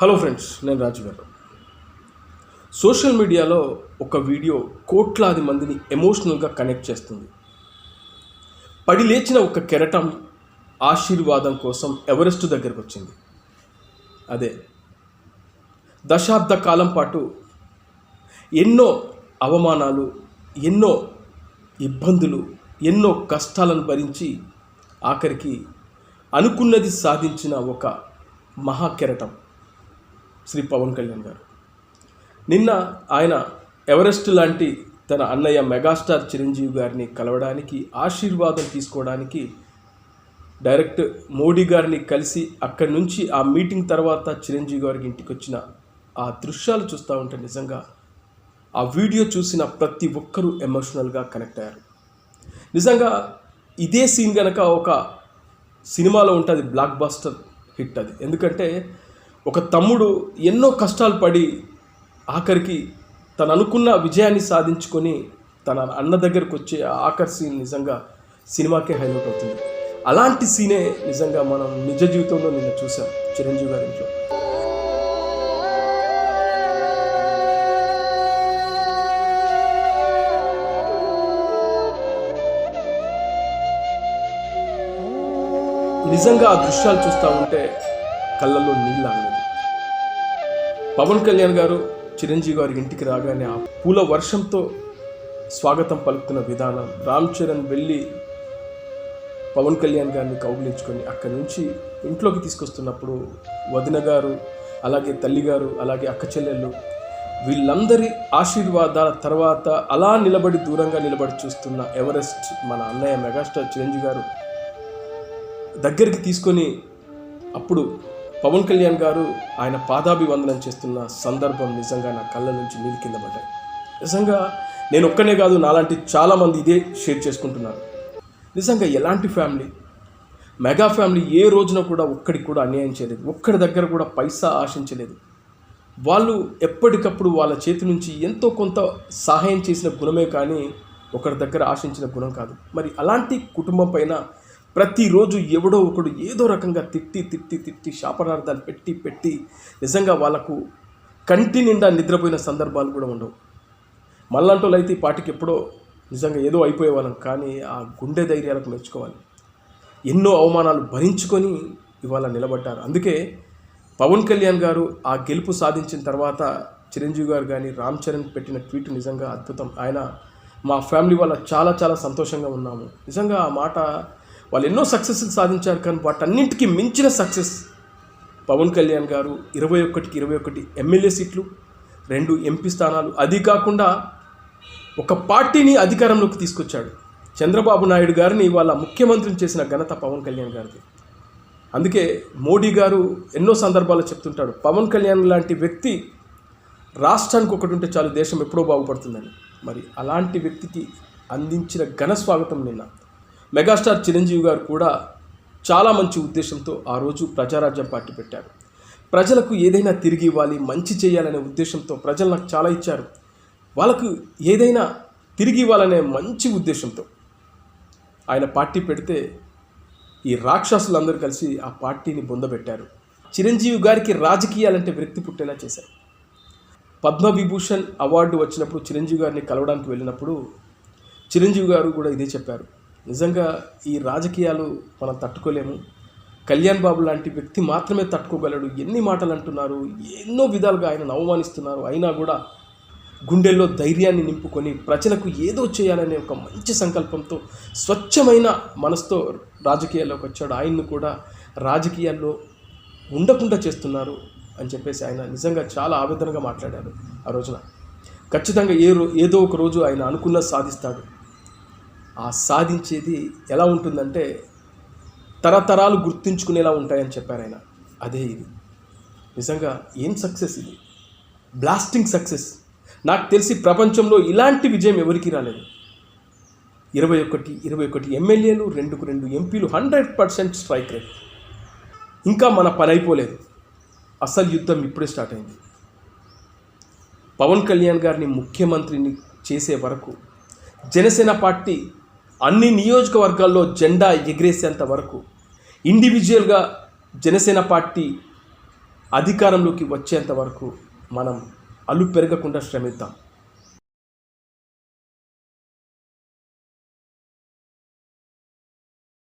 Hello friends నేను రాజు గారు. Social మీడియాలో ఒక వీడియో కోట్లాది మందిని ఎమోషనల్గా కనెక్ట్ చేస్తుంది. పడి లేచిన ఒక కెరటం ఆశీర్వాదం కోసం ఎవరెస్ట్ దగ్గరకు వచ్చింది. అదే దశాబ్ద కాలం పాటు ఎన్నో అవమానాలు ఎన్నో ఇబ్బందులు ఎన్నో కష్టాలను భరించి ఆఖరికి అనుకున్నది సాధించిన ఒక మహాకెరటం శ్రీ పవన్ కళ్యాణ్ గారు. నిన్న ఆయన ఎవరెస్ట్ లాంటి తన అన్నయ్య మెగాస్టార్ చిరంజీవి గారిని కలవడానికి ఆశీర్వాదం తీసుకోవడానికి డైరెక్ట్ మోడీ గారిని కలిసి అక్కడి నుంచి ఆ మీటింగ్ తర్వాత చిరంజీవి గారికి ఇంటికి వచ్చిన ఆ దృశ్యాలు చూస్తూ ఉంటే నిజంగా ఆ వీడియో చూసిన ప్రతి ఒక్కరూ ఎమోషనల్గా కనెక్ట్ అయ్యారు. నిజంగా ఇదే సీన్ కనుక ఒక సినిమాలో ఉంటుంది బ్లాక్ బాస్టర్ హిట్ అది. ఎందుకంటే ఒక తమ్ముడు ఎన్నో కష్టాలు పడి ఆఖరికి తను అనుకున్న విజయాన్ని సాధించుకొని తన అన్న దగ్గరకు వచ్చే ఆఖరి సీన్ నిజంగా సినిమాకే హైలైట్ అవుతుంది. అలాంటి సీనే నిజంగా మనం నిజ జీవితంలో నిన్న చూసాం చిరంజీవి గారి ఇంట్లో. నిజంగా ఆ దృశ్యాలు చూస్తూ ఉంటే కళ్ళల్లో నీళ్ళు పవన్ కళ్యాణ్ గారు చిరంజీవి గారి ఇంటికి రాగానే ఆ పూల వర్షంతో స్వాగతం పలుకుతున్న విధానం రామ్ చరణ్ వెళ్ళి పవన్ కళ్యాణ్ గారిని కౌగిలించుకొని అక్కడి నుంచి ఇంట్లోకి తీసుకొస్తున్నప్పుడు వదిన గారు అలాగే తల్లిగారు అలాగే అక్క చెల్లెళ్ళు వీళ్ళందరి ఆశీర్వాదాల తర్వాత అలా నిలబడి దూరంగా నిలబడి చూస్తున్న ఎవరెస్ట్ మన అన్నయ్య మెగాస్టార్ చిరంజీవి గారు దగ్గరికి తీసుకొని అప్పుడు పవన్ కళ్యాణ్ గారు ఆయన పాదాభివందనం చేస్తున్న సందర్భం నిజంగా నా కళ్ళ నుంచి నీళ్ళు కింద పడ్డాయి. నిజంగా నేను ఒక్కనే కాదు నాలాంటి చాలామంది ఇదే షేర్ చేసుకుంటున్నారు. నిజంగా ఎలాంటి ఫ్యామిలీ? మెగా ఫ్యామిలీ ఏ రోజున కూడా ఒక్కడికి కూడా అన్యాయం చేయలేదు. ఒక్కడి దగ్గర కూడా పైసా ఆశించలేదు. వాళ్ళు ఎప్పటికప్పుడు వాళ్ళ చేతి నుంచి ఎంతో కొంత సహాయం చేసిన గుణమే కానీ ఒకరి దగ్గర ఆశించిన గుణం కాదు. మరి అలాంటి కుటుంబం పైన ప్రతిరోజు ఎవడో ఒకడు ఏదో రకంగా తిట్టి తిట్టి తిట్టి శాపనార్థాలు పెట్టి పెట్టి నిజంగా వాళ్ళకు కంటి నిండా నిద్రపోయిన సందర్భాలు కూడా ఉండవు. మళ్ళంటోళ్ళు అయితే ఈ పాటికి ఎప్పుడో నిజంగా ఏదో అయిపోయేవాళ్ళం కానీ ఆ గుండె ధైర్యాలకు మెచ్చుకోవాలి. ఎన్నో అవమానాలు భరించుకొని ఇవాళ నిలబడ్డారు. అందుకే పవన్ కళ్యాణ్ గారు ఆ గెలుపు సాధించిన తర్వాత చిరంజీవి గారు కానీ రామ్ చరణ్ పెట్టిన ట్వీట్ నిజంగా అద్భుతం. ఆయన మా ఫ్యామిలీ వాళ్ళ చాలా చాలా సంతోషంగా ఉన్నాము. నిజంగా ఆ మాట వాళ్ళు ఎన్నో సక్సెస్ సాధించారు కానీ వాటన్నింటికి మించిన సక్సెస్ పవన్ కళ్యాణ్ గారు ఇరవై ఒకటికి ఇరవై ఒకటి ఎమ్మెల్యే సీట్లు రెండు ఎంపీ స్థానాలు. అది కాకుండా ఒక పార్టీని అధికారంలోకి తీసుకొచ్చాడు చంద్రబాబు నాయుడు గారిని వాళ్ళ ముఖ్యమంత్రిని చేసిన ఘనత పవన్ కళ్యాణ్ గారిది. అందుకే మోడీ గారు ఎన్నో సందర్భాల్లో చెప్తుంటాడు పవన్ కళ్యాణ్ లాంటి వ్యక్తి రాష్ట్రానికి ఒకటి ఉంటే చాలు దేశం ఎప్పుడో బాగుపడుతుందని. మరి అలాంటి వ్యక్తికి అందించిన ఘన స్వాగతం నిన్న. మెగాస్టార్ చిరంజీవి గారు కూడా చాలా మంచి ఉద్దేశంతో ఆ రోజు ప్రజారాజ్యం పార్టీ పెట్టారు. ప్రజలకు ఏదైనా తిరిగి ఇవ్వాలి మంచి చేయాలనే ఉద్దేశంతో ప్రజలు నాకు చాలా ఇచ్చారు. వాళ్ళకు ఏదైనా తిరిగి ఇవ్వాలనే మంచి ఉద్దేశంతో ఆయన పార్టీ పెడితే ఈ రాక్షసులందరూ కలిసి ఆ పార్టీని బొందబెట్టారు. చిరంజీవి గారికి రాజకీయాలంటే వ్యక్తి పుట్టేలా చేశారు. పద్మవిభూషణ్ అవార్డు వచ్చినప్పుడు చిరంజీవి గారిని కలవడానికి వెళ్ళినప్పుడు చిరంజీవి గారు కూడా ఇదే చెప్పారు. నిజంగా ఈ రాజకీయాలు మనం తట్టుకోలేము. కళ్యాణ్ బాబు లాంటి వ్యక్తి మాత్రమే తట్టుకోగలడు. ఎన్ని మాటలు అంటున్నారు ఎన్నో విధాలుగా ఆయనను అవమానిస్తున్నారు. అయినా కూడా గుండెల్లో ధైర్యాన్ని నింపుకొని ప్రజలకు ఏదో చేయాలనే ఒక మంచి సంకల్పంతో స్వచ్ఛమైన మనసుతో రాజకీయాల్లోకి వచ్చాడు. ఆయన్ను కూడా రాజకీయాల్లో ఉండకుండా చేస్తున్నారు అని చెప్పేసి ఆయన నిజంగా చాలా ఆవేదనగా మాట్లాడారు ఆ రోజున. ఖచ్చితంగా ఏ రో ఏదో ఒక రోజు ఆయన అనుకున్న సాధిస్తాడు. ఆ సాధించేది ఎలా ఉంటుందంటే తరతరాలు గుర్తుంచుకునేలా ఉంటాయని చెప్పారు ఆయన. అదే ఇది. నిజంగా ఏం సక్సెస్ ఇది? బ్లాస్టింగ్ సక్సెస్ నాకు తెలిసి ప్రపంచంలో ఇలాంటి విజయం ఎవరికీ రాలేదు. ఇరవై ఒకటి ఇరవై ఒకటి ఎమ్మెల్యేలు రెండుకు రెండు ఎంపీలు హండ్రెడ్ పర్సెంట్ స్ట్రైక్ రేట్ ఇంకా మన పని అయిపోలేదు. అసలు యుద్ధం ఇప్పుడే స్టార్ట్ అయింది. పవన్ కళ్యాణ్ గారిని ముఖ్యమంత్రిని చేసే వరకు జనసేన పార్టీ అన్ని నియోజకవర్గాల్లో జెండా ఎగిరేసేంత వరకు ఇండివిజువల్గా జనసేన పార్టీ అధికారంలోకి వచ్చేంత వరకు మనం అల్లు పెరగకుండా శ్రమిద్దాం.